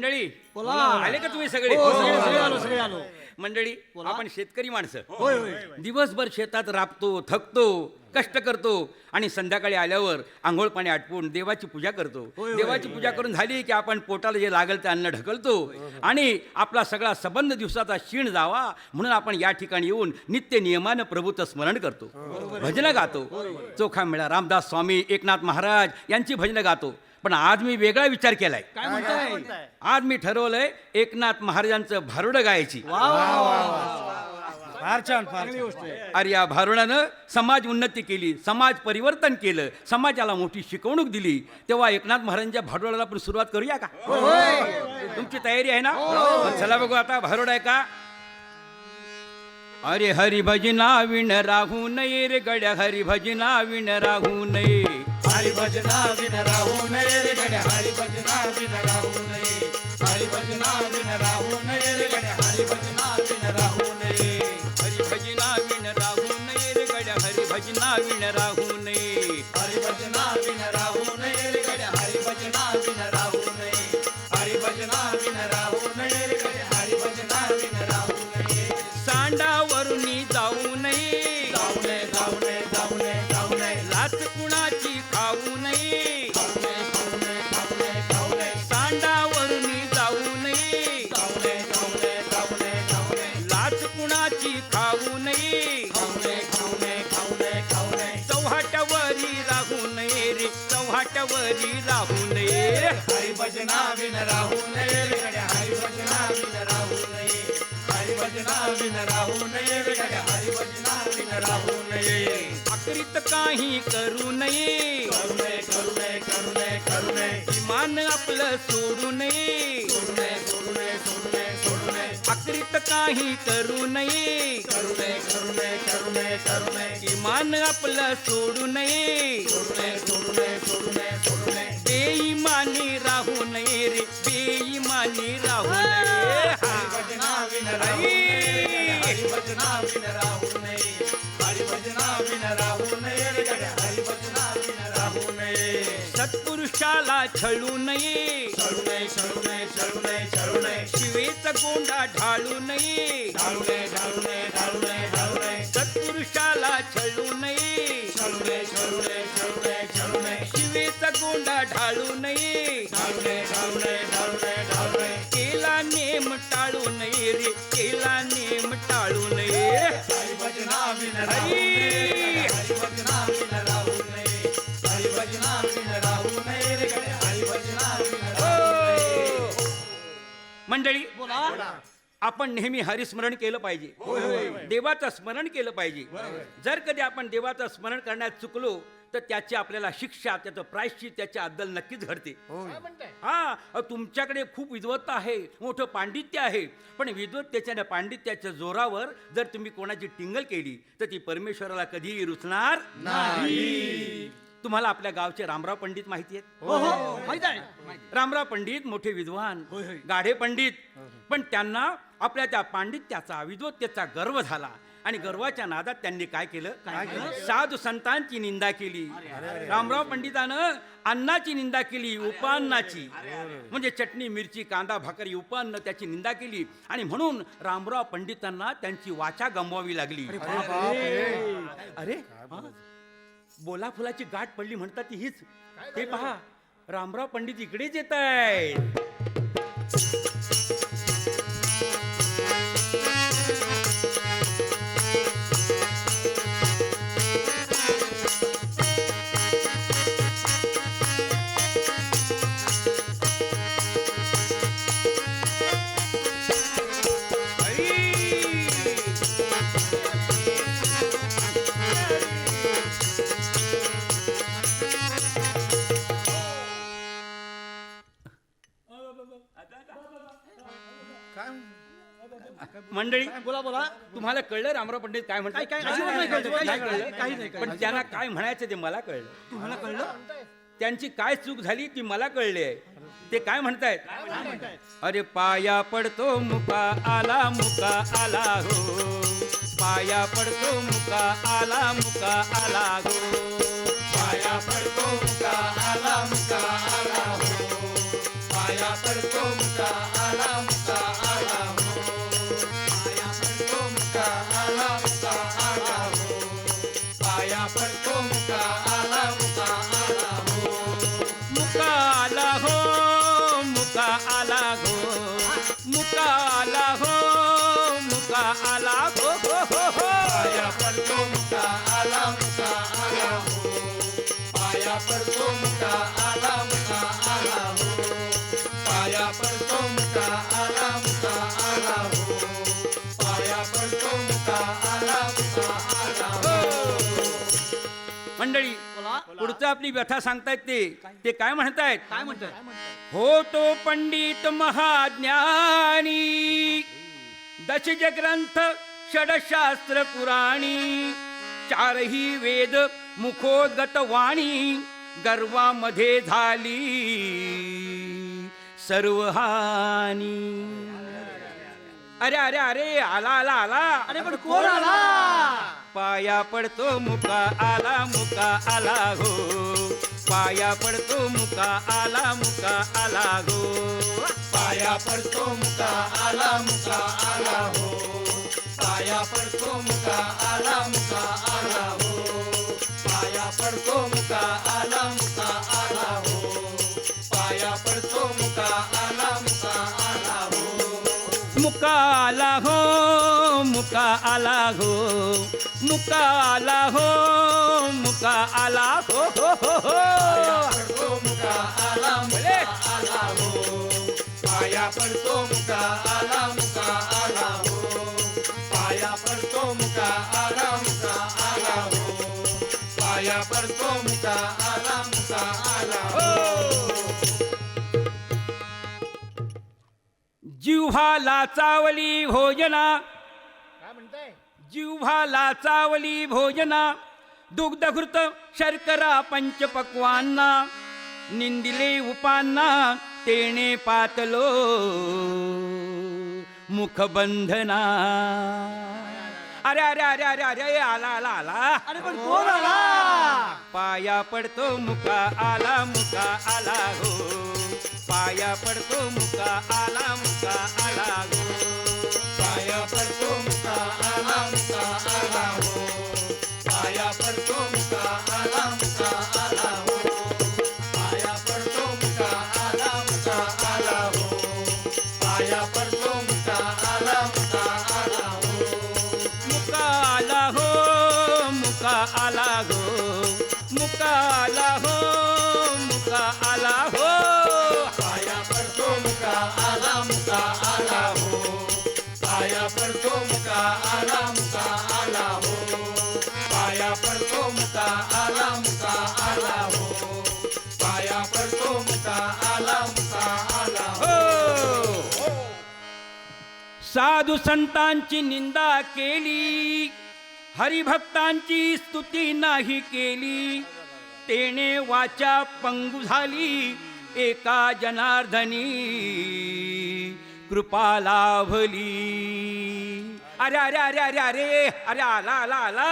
मंडळी बोला. आले का तुम्ही सगळे हो, सगळे- सगळे आलो, सगळे आलो. मंडळी. आपण शेतकरी माणसं होय, होय. दिवसभर शेतात राबतो थकतो कष्ट करतो आणि संध्याकाळी आल्यावर आंघोळ पाणी आटपून देवाची पूजा करतो होय. देवाची पूजा करून झाली की आपण पोटाला जे लागेल ते अन्न ढकलतो आणि आपला सगळा संबंध दिवसाचा क्षीण जावा म्हणून आपण या ठिकाणी येऊन नित्य नियमानं प्रभूचं स्मरण करतो भजनं गातो चोखा मेळा रामदास स्वामी एकनाथ महाराज यांची भजनं गातो पण आज मी वेगळा विचार केलाय. काय म्हणताय? आज मी ठरवलंय एकनाथ महाराजांचं भारुडं गायची. फार छान फार गोष्ट अरे या भारुडानं समाज उन्नती केली समाज परिवर्तन केलं समाजाला मोठी शिकवणूक दिली. तेव्हा एकनाथ महाराजांच्या भारुडाला आपण सुरुवात करूया का? तुमची तयारी आहे ना? मग चला बघू आता भारुड आहे का? अरे हरी भजना विण राहू नये रे गड्या हरी भजना विण राहू नये हरी भजना बिन राहू नये रे गड्या हरी भजना बिन राहू नये. हरी भजना बिन राहू नये रे गड्या हरी भजना भजना राहू नये राहू नये. राहू नये राहू नये. अकरीत काही करू नये. करू नये करू नये करू नये करू नये. इमान आपलं सोडू नये. सोडू नये सोडू नये सोडू नये सोडू नये. अकरीत काही करू नये. करू नये करू नये करू नये करू नये. इमान आपलं सोडू नये. सोडू नये सोडू नये सोडू नये सोडू नये. बेईमानी राहू नये रे बेईमानी राहू नये हरी भजना बिन राहू नये. हरी भजना नये रे केला नेम टाळू नये हो. मंडळी बोला. आपण नेहमी हरिस्मरण केलं पाहिजे. देवाचं स्मरण केलं पाहिजे. जर कधी आपण देवाचं स्मरण करण्यात चुकलो तर त्याची आपल्याला शिक्षा त्याचं प्रायश्चित त्याच्या अद्दल नक्कीच घडते. हा तुमच्याकडे खूप विद्वत्ता आहे मोठं पांडित्य आहे. पण विद्वत्तेच्या आणि पांडित्याच्या जोरावर जर तुम्ही कोणाची टिंगल केली तर ती परमेश्वराला कधीही रुचणार नाही. तुम्हाला आपल्या गावचे रामराव पंडित माहिती आहेत? हो हो माहीत आहे. रामराव पंडित मोठे विद्वान होय, होय. गाढे पंडित. पण त्यांना आपल्या त्या पांडित्याचा विद्वत्तेचा गर्व झाला. आणि गर्वाच्या नादात त्यांनी काय केलं? साधू संतांची निंदा केली. रामराव पंडितानं अन्नाची निंदा केली उपान्नाची. म्हणजे चटणी मिरची कांदा भाकरी उपान्न त्याची निंदा केली. आणि म्हणून रामराव पंडितांना त्यांची वाचा गमवावी लागली. अरे बोला फुलाची गाठ पडली म्हणतात ती हीच. ते पहा रामराव पंडित इकडेच येत आहेत मंडळी बोला बोला. तुम्हाला कळलं रामराव पंडित काय म्हणतात? काय- काय- अजिबात नाही कळलं, काही? नाही. पण त्यांना काय म्हणायचं ते मला कळलं. तुम्हाला कळलं? त्यांची काय चूक झाली ती मला कळली आहे. ते काय म्हणतायत? अरे पाया पडतो मुका आला मुका आला हो. पाया पडतो मुका आला मुका आला हो. पाया पडतो मुका आला मुका आला हो. पाया पडतो मुका मंडळी बोला. पुढचं आपली व्यथा सांगतायत ते. ते काय म्हणतायत? काय म्हणताय हो तो पंडित महाज्ञानी दशज ग्रंथ षडशास्त्र पुराणी चारही वेद मुखोद्गत वाणी गर्वामध्ये झाली सर्व हानी अरे अरे अरे आला आला आला. अरे पण कोण आला? पाया पडतो मुका आला मुका आला हो. पाया पडतो मुका आला मुका आला हो. पाया पडतो मुका आला मुका आला हो. पाया पडतो मुका आला मुका आला हो. पाया पडतो मुका आला हो मुका आला हो मुका आला हो हो हो हो. मुका आला मुका आला हो. पाया पडतो मुका आला मुका आला हो. पाया पडतो मुका आला मुका आला हो. पाया पडतो मुका आला मुका आला हो. जिव्हाला चावली भोजना जिव्हाला चावली भोजना दुग्धघृत शर्करा पंचपक्वांना निंदिले उपांना तेणे पातलो मुखबंधना. अरे अरे अरे अरे अरे आला आला आला. अरे पण कोण आला? पाया पडतो मुका आला मुका आला हो. पाया पडतो मुका आला मुका आला हो. पाया पडतो मुका आला मुका आला साधू संतांची निंदा केली हरिभक्तांची स्तुती नाही केली तेने वाचा पंगू झाली एका जनार्दनी कृपा लाभली. अरे अरे अरे अरे अरे अरे आला आला आला.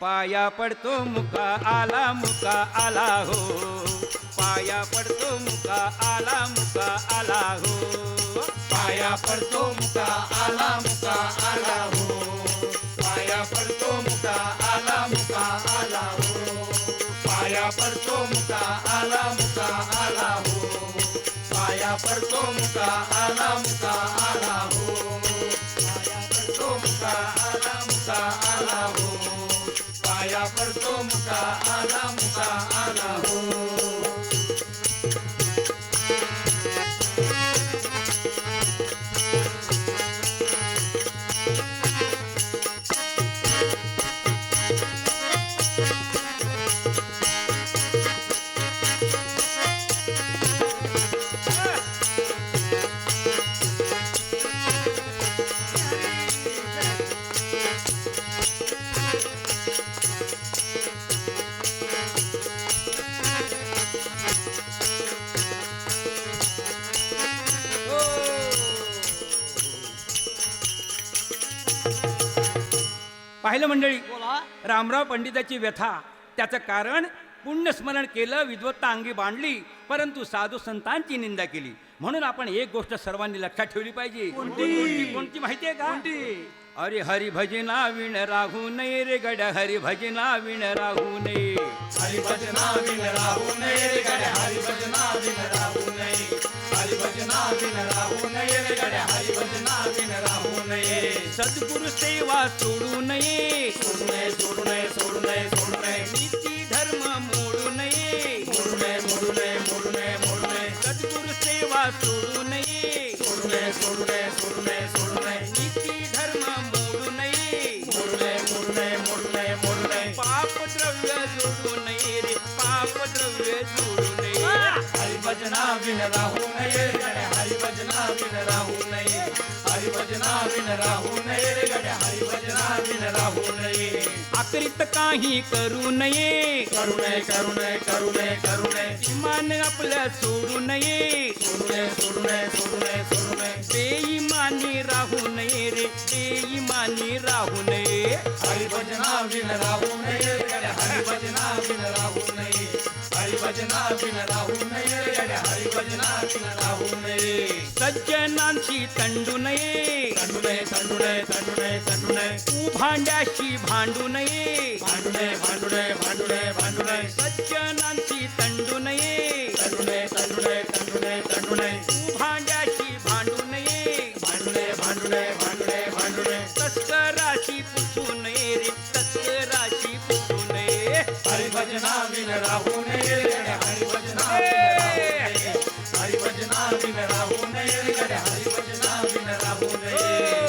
पाया पडतो मुका आला मुका आला हो. पाया पडतो मुका आला मुका आला हो. पाया पडतो मुका आला मुका आला हो पाया पडतो मुका आला मुका आला हो पाया पडतो मुका आला मुका आला हो पाया पडतो मुका आला मुका आला हो पाया पडतो मुका आला मुका आला हो पाया पडतो मुका आला मुका आला हो पाहिलं मंडळी? रामराव पंडिताची व्यथा. त्याचं कारण पुण्यस्मरण केलं विद्वत्ता अंगी बांधली परंतु साधू संतांची निंदा केली. म्हणून आपण एक गोष्ट सर्वांनी लक्षात ठेवली पाहिजे. कोणती? कोणती? माहितीये का? अरे हरी भजना विण राहू नये रे गड्या हरी भजना विण राहू नये. हरिभजना बिन राहू नये रे गड्या हरिभजना बिन राहू नये हरिभजना बिन राहू नये. रे गड्या हरिभजना बिन राहू नये. सद्गुरु सेवा सोडू नये. सोडू नये सोडू नये सोडू नये सोडू नये. नीती धर्म मोडू नये. मोडू नये मोडू नये मोडू नये मोडू नये. सद्गुरु सेवा सोडू नये. सोडू नये सोडू हरिभजना बिन राहू नये रे गड्या हरिभजना बिन राहू नये। हरिभजना बिन राहू नये रे गड्या हरिभजना बिन राहू नये। आकरीत काही करू नये। करू नये करू नये करू नये करू नये। इमान आपलं सोडू नये। सोडू नये सोडू नये सोडू नये सोडू नये। बेईमानी राहू नये रे बेईमानी राहू नये। हरिभजना बिन राहू नये रे गड्या हरिभजना बिन राहू नये। हरिभजना बिन राहू नये हरिभजना बिन राहू नये सज्जनांशी तंडू नये. तंडू नये तंडू नये तंडू नये तंडू नये भांडू नये. भांडू नये भांडू नये भांडू नये भांडू नये सज्जनांशी तंडू नये. तंडू नये तंडू नये तंडू नये तंडू नये भांडू नये. भांडू नये भांडू नये भांडू नये भांडू नये तस्कराशी पुसू नये रे तस्कराशी पुसू नये. हरिभजना बिन राहू नये. हरिभजना बिन राहू नये. हरिभजना बिन राहू नये.